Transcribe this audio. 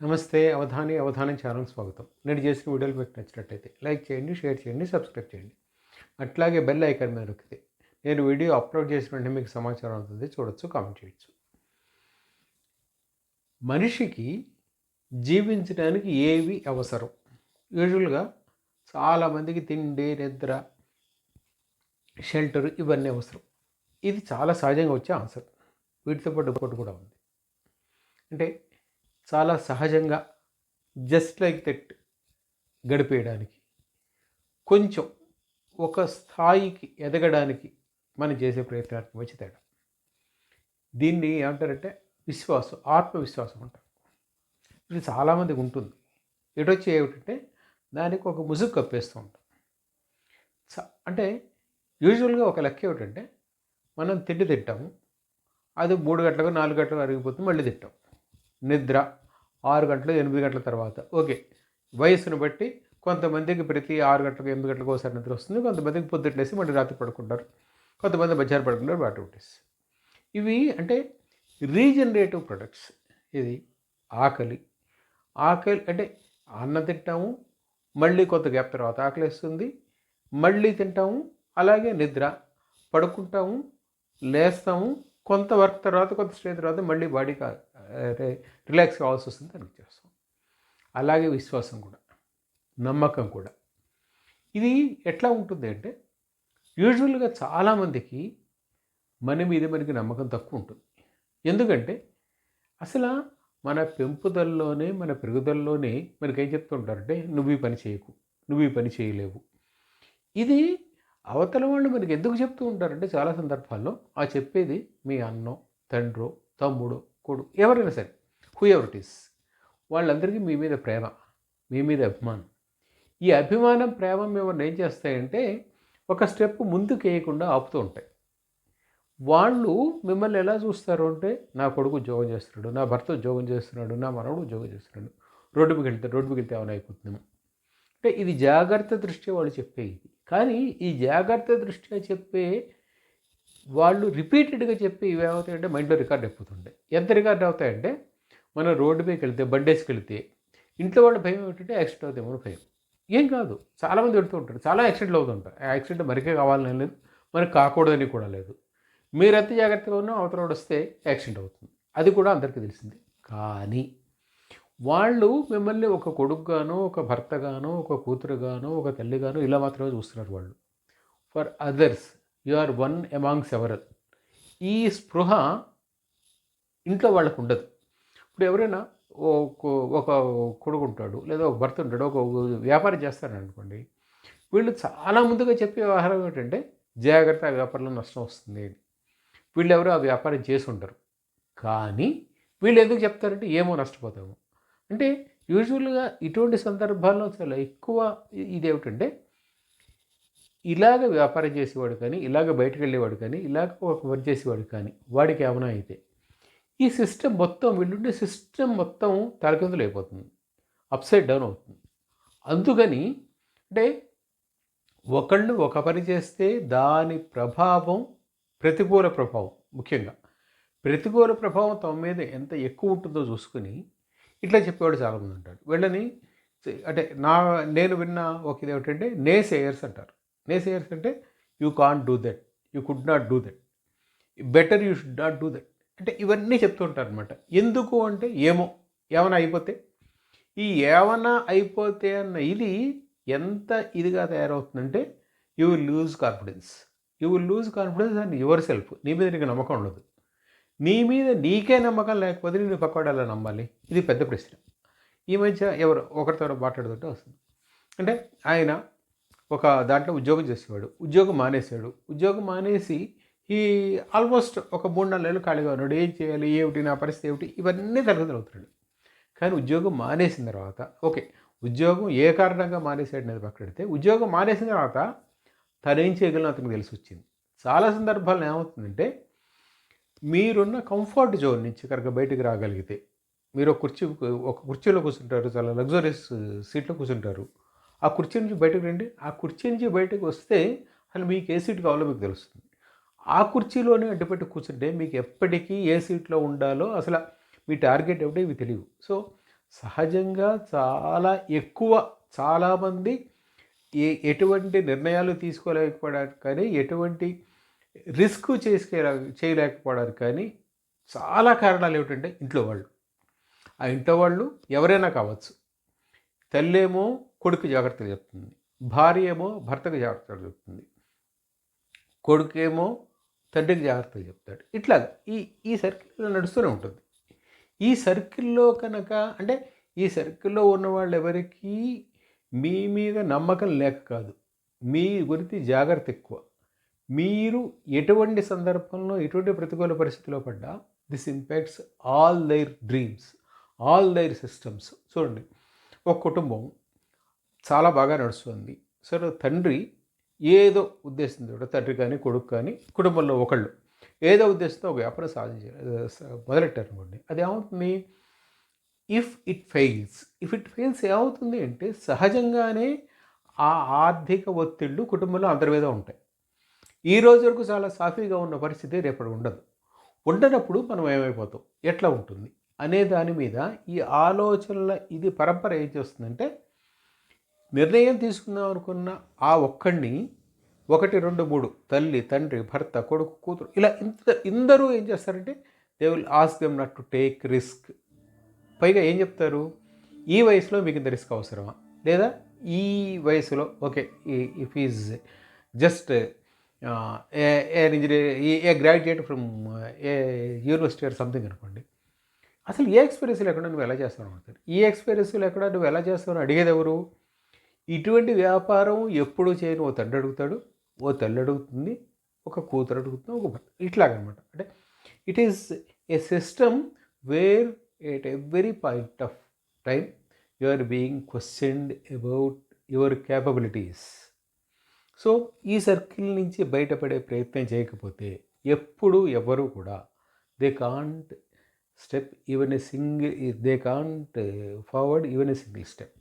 నమస్తే అవధాని అవధానం ఛానల్ స్వాగతం. నేను చేసిన వీడియోలు మీకు నచ్చినట్టయితే లైక్ చేయండి షేర్ చేయండి సబ్స్క్రైబ్ చేయండి. అట్లాగే బెల్ ఐకాన్ మీద నొక్కితే నేను వీడియో అప్లోడ్ చేసిన వెంటనే మీకు సమాచారం అవుతుంది చూడొచ్చు కామెంట్ చేయొచ్చు. మనిషికి జీవించడానికి ఏవి అవసరం? యూజువల్గా చాలామందికి తిండి నిద్ర షెల్టర్ ఇవన్నీ అవసరం. ఇది చాలా సహజంగా వచ్చే ఆన్సర్. వీటితో పాటు ఒకటి కూడా ఉంది. అంటే చాలా సహజంగా జస్ట్ లైక్ దట్ గడిపేయడానికి. కొంచెం ఒక స్థాయికి ఎదగడానికి మనం చేసే ప్రయత్నానికి వచ్చి తేడా. దీన్ని ఏమంటారంటే విశ్వాసం ఆత్మవిశ్వాసం అంటారు. ఇది చాలామందికి ఉంటుంది. ఎటొచ్చి ఏమిటంటే దానికి ఒక ముసుగు కప్పేస్తూ ఉంటాం. అంటే యూజువల్గా ఒక లెక్క ఏమిటంటే మనం తిండి తింటాము. అది మూడు గంటలకు నాలుగు గంటలకు అరిగిపోతుంది మళ్ళీ తింటాం. నిద్ర ఆరు గంటలు ఎనిమిది గంటల తర్వాత. ఓకే. వయసును బట్టి కొంతమందికి ప్రతి ఆరు గంటలకు ఎనిమిది గంటలకు ఒకసారి నిద్ర వస్తుంది. కొంతమందికి పొద్దుట్లేసి మళ్ళీ రాత్రి పడుకుంటారు. కొంతమంది మధ్యాహ్నం పడుకుంటారు వాటి ఒకటేసి ఇవి అంటే రీజనరేటివ్ ప్రొడక్ట్స్. ఇది ఆకలి. ఆకలి అంటే అన్నం తింటాము మళ్ళీ కొంత గ్యాప్ తర్వాత ఆకలి వేస్తుంది మళ్ళీ తింటాము అలాగే నిద్ర. పడుకుంటాము లేస్తాము కొంత వర్క్ తర్వాత కొంత స్టే తర్వాత మళ్ళీ బాడీకి రిలాక్స్ కావాల్సి వస్తుంది దానికి చేస్తాం అలాగే విశ్వాసం కూడా నమ్మకం కూడా. ఇది ఎట్లా ఉంటుంది అంటే యూజువల్గా చాలామందికి మన మీద మనకి నమ్మకం తక్కువ ఉంటుంది. ఎందుకంటే అసలు మన పెంపుదలలోనే మన పెరుగుదలలోనే మనకి ఏం చెప్తుంటారంటే నువ్వు ఈ పని చేయకు నువ్వు ఈ పని చేయలేవు. ఇది అవతల వాళ్ళు మనకి ఎందుకు చెప్తూ ఉంటారంటే చాలా సందర్భాల్లో ఆ చెప్పేది మీ అన్నో తండ్రో తమ్ముడో కొడుకు ఎవరైనా సరే హూ ఎవర్ ఇట్ ఈస్ వాళ్ళందరికీ మీ మీద ప్రేమ మీ మీద అభిమానం. ఈ అభిమానం ప్రేమ మిమ్మల్ని ఏం చేస్తాయంటే ఒక స్టెప్ ముందుకు వేయకుండా ఆపుతూ ఉంటాయి. వాళ్ళు మిమ్మల్ని ఎలా చూస్తారు అంటే నా కొడుకు ఉద్యోగం చేస్తున్నాడు నా భర్త ఉద్యోగం చేస్తున్నాడు నా మనవడు ఉద్యోగం చేస్తున్నాడు రోడ్డు మీకు వెళ్తే రోడ్డు మీకు వెళ్తే ఏమైనా అయిపోతున్నాము అంటే ఇది జాగ్రత్త దృష్ట్యా వాళ్ళు చెప్పే ఇది కానీ ఈ జాగ్రత్త దృష్ట్యా చెప్పే వాళ్ళు రిపీటెడ్గా చెప్పి ఇవేమవుతాయంటే మైండ్లో రికార్డ్ అయిపోతుండే ఎంత రికార్డ్ అవుతాయంటే మనం రోడ్డు మీదకి వెళితే బండేసుకు వెళితే ఇంట్లో వాళ్ళ భయం ఏమిటంటే యాక్సిడెంట్ అవుతామో భయం. ఏం కాదు. చాలామంది పెడుతూ ఉంటారు. చాలా యాక్సిడెంట్లు అవుతుంటారు ఆ యాక్సిడెంట్ మరికే కావాలని లేదు. మనకు కాకూడదని కూడా లేదు. మీరు ఎంత జాగ్రత్తగా ఉన్నా అవతల వస్తే యాక్సిడెంట్ అవుతుంది. అది కూడా అందరికీ తెలిసింది. కానీ వాళ్ళు మిమ్మల్ని ఒక కొడుకుగానో ఒక భర్తగానో ఒక కూతురుగానో ఒక తల్లిగానో ఇలా మాత్రమే చూస్తున్నారు వాళ్ళు. For others you are one among several. ఈ స్పృహ ఇంట్లో వాళ్ళకు ఉండదు. ఇప్పుడు ఎవరైనా ఒక కొడుకు ఉంటాడు లేదా ఒక భర్త ఉంటాడు ఒక వ్యాపారం చేస్తారనుకోండి వీళ్ళు చాలా ముందుగా చెప్పే వ్యవహారం ఏంటంటే జాగ్రత్త ఆ వ్యాపారంలో నష్టం వస్తుంది. అని వీళ్ళు ఎవరు ఆ వ్యాపారం చేసి ఉంటారు కానీ వీళ్ళు ఎందుకు చెప్తారంటే ఏమో నష్టపోతాము. అంటే యూజువల్గా ఇటువంటి సందర్భాల్లో చాలా ఎక్కువ ఇదేమిటంటే ఇలాగ వ్యాపారం చేసేవాడు కానీ ఇలాగ బయటకు వెళ్ళేవాడు కానీ ఇలాగ ఒక వర్క్ చేసేవాడు కానీ వాడికి ఏమైనా అయితే ఈ సిస్టమ్ మొత్తం వీళ్ళుండే సిస్టమ్ మొత్తం తలకిందులు అయిపోతుంది. అప్సైడ్ డౌన్ అవుతుంది. అందుకని అంటే ఒకళ్ళు ఒక పని చేస్తే దాని ప్రభావం ప్రతికూల ప్రభావం ముఖ్యంగా. ప్రతికూల ప్రభావం తమ మీద ఎంత ఎక్కువ ఉంటుందో చూసుకుని ఇట్లా చెప్పేవాడు చాలామంది ఉంటాడు వీళ్ళని అంటే నా నేను విన్న ఒక ఇది ఏమిటంటే నే సేయర్స్ అంటారు. నేసేయర్స్ అంటే you can't do that you could not do that better you should not do that అంటే ఇవన్నీ చెప్తూ ఉంటారు అనమాట ఎందుకు అంటే ఏమో. ఏమైనా అయిపోతే? ఈ ఏమైనా అయిపోతే అన్న ఇది ఎంత ఇదిగా తయారవుతుందంటే you will lose confidence you will lose confidence and your self నీ మీద నీకు నమ్మకం ఉండదు. నీ మీద నీకే నమ్మకం లేకపోతే నేను పక్కవాడు ఎలా నమ్మాలి? ఇది పెద్ద ప్రశ్న. ఈ మధ్య ఎవరు ఒకరితో మాట్లాడుతుంటే వస్తుంది. అంటే ఆయన ఒక దాంట్లో ఉద్యోగం చేసేవాడు. ఉద్యోగం మానేశాడు. ఉద్యోగం మానేసి ఈ ఆల్మోస్ట్ ఒక మూడు నాలుగు నెలలు ఖాళీగా ఉన్నాడు. ఏం చేయాలి? ఏమిటి? నా పరిస్థితి ఏమిటి? ఇవన్నీ తరగతులు అవుతున్నాడు. కానీ ఉద్యోగం మానేసిన తర్వాత ఓకే ఉద్యోగం ఏ కారణంగా మానేశాడు అనేది పక్కడితే ఉద్యోగం మానేసిన తర్వాత తను ఏం చేయగలను అతనికి తెలిసి వచ్చింది. చాలా సందర్భాల్లో ఏమవుతుందంటే మీరున్న కంఫర్ట్ జోన్ నుంచి కనుక బయటికి రాగలిగితే మీరు ఒక కుర్చీ ఒక కుర్చీలో కూర్చుంటారు చాలా లగ్జరీస్ సీట్లో కూర్చుంటారు ఆ కుర్చీ నుంచి బయటకు రండి. ఆ కుర్చీ నుంచి బయటకు వస్తే అసలు మీకు ఏ సీట్ కావాలో మీకు తెలుస్తుంది. ఆ కుర్చీలోనే అడ్డుపెట్టి కూర్చుంటే మీకు ఎప్పటికీ ఏ సీట్లో ఉండాలో అసలు మీ టార్గెట్ ఏమిటో ఇవి తెలియవు సో సహజంగా చాలా ఎక్కువ చాలామంది ఏ ఎటువంటి నిర్ణయాలు తీసుకోలేకపోవడానికి కానీ ఎటువంటి రిస్క్ చేసుకే చేయలేకపోవడానికి కానీ చాలా కారణాలు ఏమిటంటే ఇంట్లో వాళ్ళు. ఆ ఇంట్లో వాళ్ళు ఎవరైనా కావచ్చు. తల్లేమో కొడుకు జాగ్రత్తగా చెప్తుంది. భార్య ఏమో భర్తకు జాగ్రత్తగా చెప్తుంది. కొడుకేమో తండ్రికి జాగ్రత్తగా చెప్తాడు. ఇట్లా ఈ ఈ సర్కిల్లో నడుస్తూనే ఉంటుంది. ఈ సర్కిల్లో కనుక అంటే ఈ సర్కిల్లో ఉన్న వాళ్ళు ఎవరికీ మీ మీద నమ్మకం లేక కాదు. మీ గురించి జాగ్రత్త ఎక్కువ. మీరు ఎటువంటి సందర్భంలో ఎటువంటి ప్రతికూల పరిస్థితిలో పడ్డా this impacts all their dreams all their systems. చూడండి ఒక కుటుంబం చాలా బాగా నడుస్తుంది. సరే తండ్రి ఏదో ఉద్దేశంతో తండ్రి కానీ కొడుకు కానీ కుటుంబంలో ఒకళ్ళు ఏదో ఉద్దేశంతో ఒక వ్యాపారం సాధించ మొదలెట్టారు అనుకోండి. అది ఏమవుతుంది? If it fails if it fails ఏమవుతుంది అంటే సహజంగానే ఆ ఆర్థిక ఒత్తిళ్ళు కుటుంబంలో అందరి ఉంటాయి. ఈ రోజు వరకు చాలా సాఫీగా ఉన్న పరిస్థితి రేపటి ఉండదు. ఉండనప్పుడు మనం ఏమైపోతాం? ఎట్లా ఉంటుంది? అనే దాని మీద ఈ ఆలోచనల ఇది పరంపర ఏం చేస్తుందంటే నిర్ణయం తీసుకుందాం అనుకున్న ఆ ఒక్కడిని ఒకటి రెండు మూడు తల్లి తండ్రి భర్త కొడుకు కూతురు ఇలా ఇంత ఇందరూ ఏం చేస్తారంటే they will ask them not to take risk పైగా ఏం చెప్తారు? ఈ వయసులో మీకు ఇంత రిస్క్ అవసరమా? లేదా ఈ వయసులో okay if is just a engineer a graduate from a university or something అనుకోండి. అసలు ఏ ఎక్స్పీరియన్స్ లేకుండా నువ్వు ఎలా చేస్తావు అనుకుంటారు ఈ ఎక్స్పీరియన్స్ లేకుండా నువ్వు ఎలా చేస్తావు అడిగేది ఎవరు? ఇటువంటి వ్యాపారం ఎప్పుడు చేయను? ఓ తండ్రి అడుగుతాడు ఓ తల్లి అడుగుతుంది ఒక కూతురు అడుగుతుంది ఒక భర్త. ఇట్లాగనమాట. అంటే it is a system where at every point of time you are being questioned about your capabilities so ఈ సర్కిల్ నుంచి బయటపడే ప్రయత్నం చేయకపోతే ఎప్పుడు ఎవరు కూడా they can't step even a single they can't forward even a single step